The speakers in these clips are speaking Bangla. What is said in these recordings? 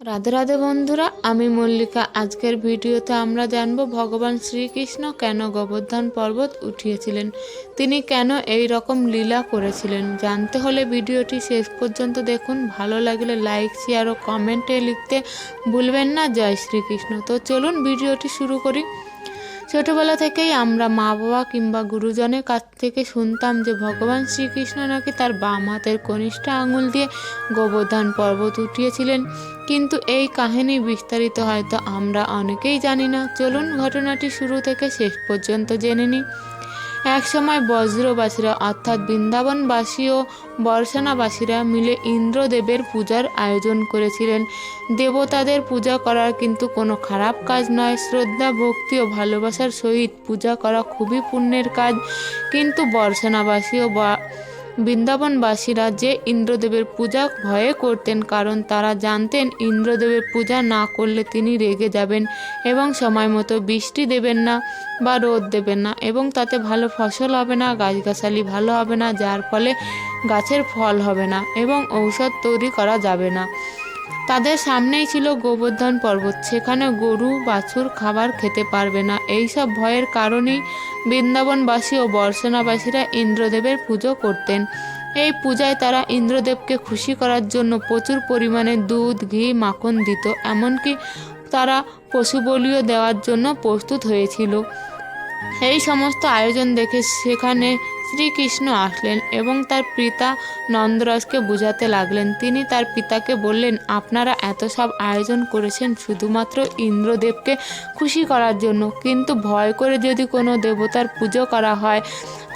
রাধে রাধে বন্ধুরা, আমি মল্লিকা। আজকের ভিডিওতে আমরা জানব ভগবান শ্রীকৃষ্ণ কেন গোবর্ধন পর্বত উঠিয়েছিলেন? তিনি কেন এই রকম লীলা করেছিলেন? জানতে হলে ভিডিওটি শেষ পর্যন্ত দেখুন। ভালো লাগলে লাইক, শেয়ার ও কমেন্টে লিখতে ভুলবেন না। জয় শ্রীকৃষ্ণ। তো চলুন ভিডিওটি শুরু করি। ছোটবেলা থেকেই আমরা মা বাবা কিংবা গুরুজনের কাছ থেকে শুনতাম যে ভগবান শ্রীকৃষ্ণ নাকি তার বাম হাতের কনিষ্ঠ আঙুল দিয়ে গোবর্ধন পর্বত উঠিয়েছিলেন। কিন্তু এই কাহিনী বিস্তারিত হয়তো আমরা অনেকেই জানি না। চলুন ঘটনাটি শুরু থেকে শেষ পর্যন্ত জেনে নিই। একসময় বজ্রবাসীরা, অর্থাৎ বৃন্দাবনবাসী ও বর্ষানাবাসীরা মিলে ইন্দ্রদেবের পূজার আয়োজন করেছিলেন। দেবতাদের পূজা করার কিন্তু কোনো খারাপ কাজ নয়। শ্রদ্ধা, ভক্তি ও ভালোবাসার সহিত পূজা করা খুবই পুণ্যের কাজ। কিন্তু বর্ষানাবাসী ও বা- বৃন্দাবনবাসীরা যে ইন্দ্রদেবের পূজা ভয়ে করতেন, কারণ তারা জানতেন ইন্দ্রদেবের পূজা না করলে তিনি রেগে যাবেন এবং সময় মতো বৃষ্টি দেবেন না বা রোদ দেবেন না এবং তাতে ভালো ফসল হবে না, গাছগাছালি ভালো হবে না, যার ফলে গাছের ফল হবে না এবং ঔষধ তৈরি করা যাবে না। তাদের সামনেই ছিল গোবর্ধন পর্বত। সেখানে গরু, বাছুর খাবার খেতে পারবে না। এইসব ভয়ের কারণেই বৃন্দাবনবাসী ও বর্ষণাবাসীরা ইন্দ্রদেবের পুজো করতেন। এই পূজায় তারা ইন্দ্রদেবকে খুশি করার জন্য প্রচুর পরিমাণে দুধ, ঘি, মাখন দিত। এমনকি তারা পশু বলিও দেওয়ার জন্য প্রস্তুত হয়েছিল। এই সমস্ত আয়োজন দেখে সেখানে শ্রীকৃষ্ণ আসলেন এবং তার পিতা নন্দরাজকে বোঝাতে লাগলেন। তিনি তার পিতাকে বললেন, আপনারা এত সব আয়োজন করেছেন শুধুমাত্র ইন্দ্রদেবকে খুশি করার জন্য। কিন্তু ভয় করে যদি কোনো দেবতার পুজো করা হয়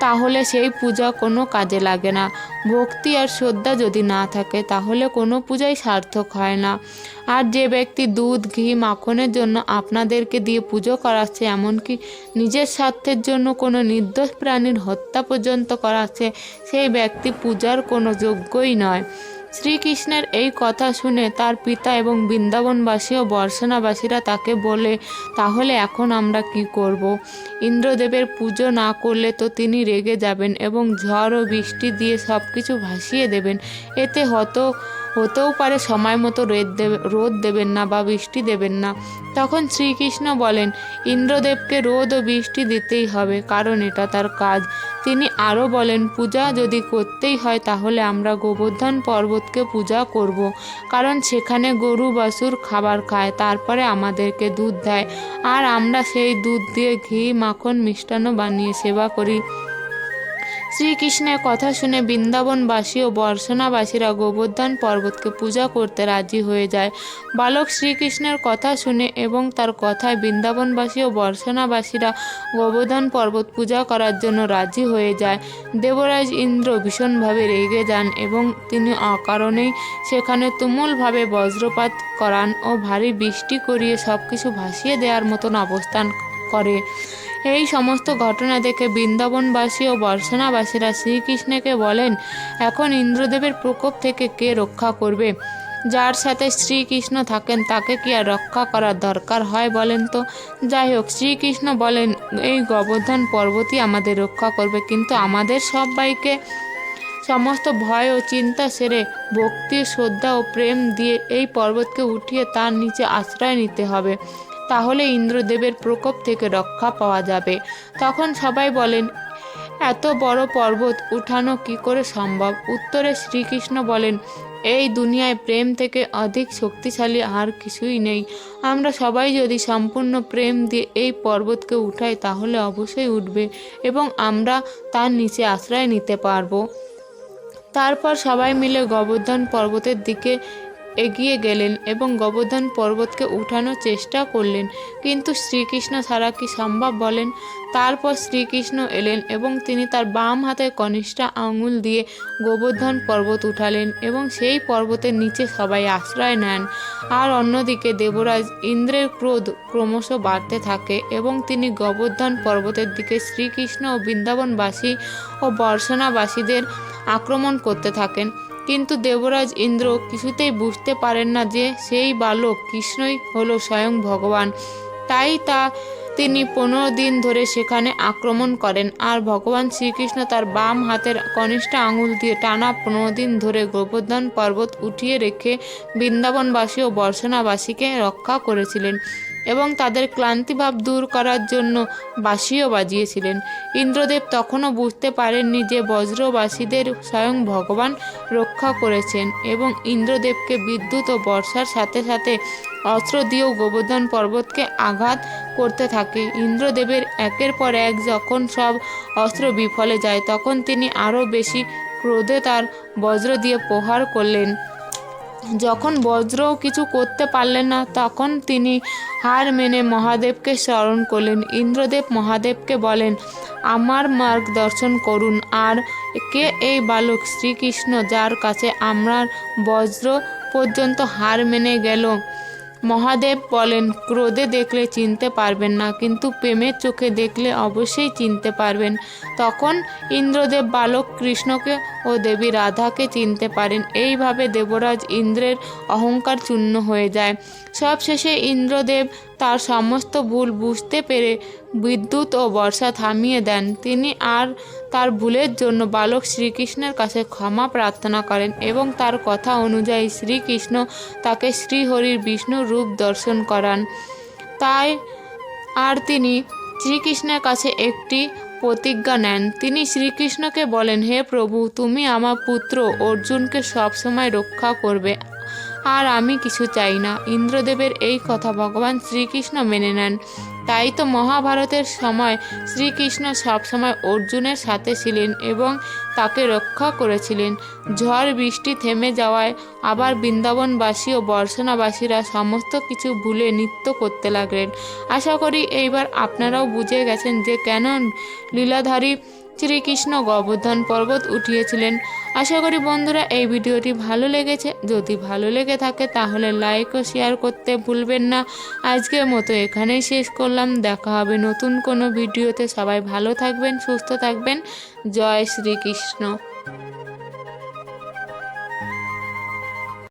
তাহলে সেই পূজা কোনো কাজে লাগে না। ভক্তি আর শ্রদ্ধা যদি না থাকে, তাহলে কোনো পূজাই সার্থক হয় না। আর যে ব্যক্তি দুধ, ঘি, মাখনের জন্য আপনাদেরকে দিয়ে পুজো করাচ্ছে, এমনকি নিজের স্বার্থের জন্য কোনো নির্দোষ প্রাণীর হত্যা পর্যন্ত করাচ্ছে, সেই ব্যক্তি পূজার কোনো যোগ্যই নয়। শ্রীকৃষ্ণের এই কথা শুনে তার পিতা এবং বৃন্দাবনবাসী ও বর্ষণাবাসীরা তাকে বলে, তাহলে এখন আমরা কি করব। ইন্দ্রদেবের পুজো না করলে তো তিনি রেগে যাবেন এবং ঝড় ও বৃষ্টি দিয়ে সব কিছু ভাসিয়ে দেবেন এতে হতো হতেও পারে, সময় মতো রোদ দেবে, রোদ দেবেন না বা বৃষ্টি দেবেন না। তখন শ্রীকৃষ্ণ বলেন, ইন্দ্রদেবকে রোদ ও বৃষ্টি দিতেই হবে, কারণ এটা তার কাজ। তিনি আরও বলেন, পূজা যদি করতেই হয়, তাহলে আমরা গোবর্ধন পর্বতকে পূজা করব। কারণ সেখানে গরু, বাছুর খাবার খায়, তারপরে আমাদেরকে দুধ দেয়। আর আমরা সেই দুধ দিয়ে ঘি, মাখন, মিষ্টান্ন বানিয়ে সেবা করি। শ্রীকৃষ্ণের কথা শুনে বৃন্দাবনবাসী ও বর্ষণাবাসীরা গোবর্ধন পর্বতকে পূজা করতে রাজি হয়ে যায়। বালক শ্রীকৃষ্ণের কথা শুনে এবং তার কথায় বৃন্দাবনবাসী ও বর্ষণাবাসীরা গোবর্ধন পর্বত পূজা করার জন্য রাজি হয়ে যায়। দেবরাজ ইন্দ্র ভীষণভাবে রেগে যান এবং তিনি অকারণেই সেখানে তুমুলভাবে বজ্রপাত করান ও ভারী বৃষ্টি করিয়ে সব কিছু ভাসিয়ে দেওয়ার মতন অবস্থান করে। এই সমস্ত ঘটনা দেখে বৃন্দাবনবাসী ও বর্ষণাবাসীরা শ্রীকৃষ্ণকে বলেন, এখন ইন্দ্রদেবের প্রকোপ থেকে কে রক্ষা করবে? যার সাথে শ্রীকৃষ্ণ থাকেন, তাকে কি আর রক্ষা করার দরকার হয় বলেন তো? যাই হোক, শ্রীকৃষ্ণ বলেন, এই গোবর্ধন পর্বতই আমাদের রক্ষা করবে, কিন্তু আমাদের সবাইকে সমস্ত ভয় ও চিন্তা সেরে ভক্তি, শ্রদ্ধা ও প্রেম দিয়ে এই পর্বতকে উঠিয়ে তার নিচে আশ্রয় নিতে হবে। তাহলে ইন্দ্রদেবের প্রকোপ থেকে রক্ষা পাওয়া যাবে। তখন সবাই বলেন, এত বড় পর্বত উঠানো কি করে সম্ভব? উত্তরে শ্রীকৃষ্ণ বলেন, এই দুনিয়ায় প্রেম থেকে অধিক শক্তিশালী আর কিছুই নেই। আমরা সবাই যদি সম্পূর্ণ প্রেম দিয়ে এই পর্বতকে উঠাই, তাহলে অবশ্যই উঠবে এবং আমরা তার নিচে আশ্রয় নিতে পারব। তারপর সবাই মিলে গোবর্ধন পর্বতের দিকে এগিয়ে গেলেন এবং গোবর্ধন পর্বতকে উঠানোর চেষ্টা করলেন। কিন্তু শ্রীকৃষ্ণ ছাড়া কি সম্ভব বলেন? তারপর শ্রীকৃষ্ণ এলেন এবং তিনি তার বাম হাতে কনিষ্ঠ আঙুল দিয়ে গোবর্ধন পর্বত উঠালেন এবং সেই পর্বতের নিচে সবাই আশ্রয় নেন। আর অন্যদিকে দেবরাজ ইন্দ্রের ক্রোধ ক্রমশ বাড়তে থাকে এবং তিনি গোবর্ধন পর্বতের দিকে শ্রীকৃষ্ণ ও বৃন্দাবনবাসী ও বর্ষণাবাসীদের আক্রমণ করতে থাকেন। কিন্তু দেবরাজ ইন্দ্র কিছুতেই বুঝতে পারেন না যে সেই বালক কৃষ্ণই হলো স্বয়ং ভগবান। তাই তা তিনি পনেরো দিন ধরে সেখানে আক্রমণ করেন আর ভগবান শ্রীকৃষ্ণ তার বাম হাতের কনিষ্ঠ আঙুল দিয়ে টানা পনেরো দিন ধরে গোবর্ধন পর্বত উঠিয়ে রেখে বৃন্দাবনবাসী ও বর্ষণাবাসীকে রক্ষা করেছিলেন। এবং তাদের ক্লান্তিভাব দূর করার জন্য বাঁশিও বাজিয়েছিলেন। ইন্দ্রদেব তখনও বুঝতে পারেননি যে বজ্রবাসীদের স্বয়ং ভগবান রক্ষা করেছেন এবং ইন্দ্রদেবকে বিদ্যুৎ ও বর্ষার সাথে সাথে অস্ত্র দিয়েও গোবর্ধন পর্বতকে আঘাত করতে থাকে। ইন্দ্রদেবের একের পর এক যখন সব অস্ত্র বিফলে যায়, তখন তিনি আরও বেশি ক্রোধে তার বজ্র দিয়ে প্রহার করলেন। যখন বজ্র কিছু করতে পারলেন না, তখন তিনি হার মেনে মহাদেবকে স্মরণ করলেন। ইন্দ্রদেব মহাদেবকে বলেন, আমার মার্গদর্শন করুন। আর কে এই বালক শ্রীকৃষ্ণ যার কাছে আমরা বজ্র পর্যন্ত হার মেনে গেল? মহাদেব বলেন, ক্রোধে দেখলে চিনতে পারবেন না, কিন্তু প্রেমের চোখে দেখলে অবশ্যই চিনতে পারবেন। তখন ইন্দ্রদেব বালক কৃষ্ণকে ও দেবী রাধাকে চিনতে পারেন। এইভাবে দেবরাজ ইন্দ্রের অহংকার চূর্ণ হয়ে যায়। সবশেষে ইন্দ্রদেব তার সমস্ত ভুল বুঝতে পেরে বিদ্যুৎ ও বর্ষা থামিয়ে দেন। তিনি আর তার ভুলের জন্য বালক শ্রীকৃষ্ণের কাছে ক্ষমা প্রার্থনা করেন এবং তার কথা অনুযায়ী শ্রীকৃষ্ণ তাকে শ্রীহরির বিষ্ণু রূপ দর্শন করান। তাই আর তিনি শ্রীকৃষ্ণের কাছে একটি প্রতিজ্ঞা নেন। তিনি শ্রীকৃষ্ণকে বলেন, হে প্রভু, তুমি আমার পুত্র অর্জুনকে সবসময় রক্ষা করবে। আর আমি কিছু চাই না। ইন্দ্রদেবের এই কথা ভগবান শ্রীকৃষ্ণ মেনে নেন। তাই তো মহাভারতের সময় শ্রীকৃষ্ণ সবসময় অর্জুনের সাথে ছিলেন এবং তাকে রক্ষা করেছিলেন। ঝড়, বৃষ্টি থেমে যাওয়ায় আবার বৃন্দাবনবাসী ও বর্ষণাবাসীরা সমস্ত কিছু ভুলে নৃত্য করতে লাগলেন। আশা করি এইবার আপনারাও বুঝে গেছেন যে কেন লীলাধারী শ্রীকৃষ্ণ গোবর্ধন পর্বত উঠিয়েছিলেন। আশা করি বন্ধুরা এই ভিডিওটি ভালো লেগেছে। যদি ভালো লেগে থাকে তাহলে লাইক ও শেয়ার করতে ভুলবেন না। আজকের মতো এখানেই শেষ করলাম। দেখা হবে নতুন কোনো ভিডিওতে। সবাই ভালো থাকবেন, সুস্থ থাকবেন। জয় শ্রীকৃষ্ণ।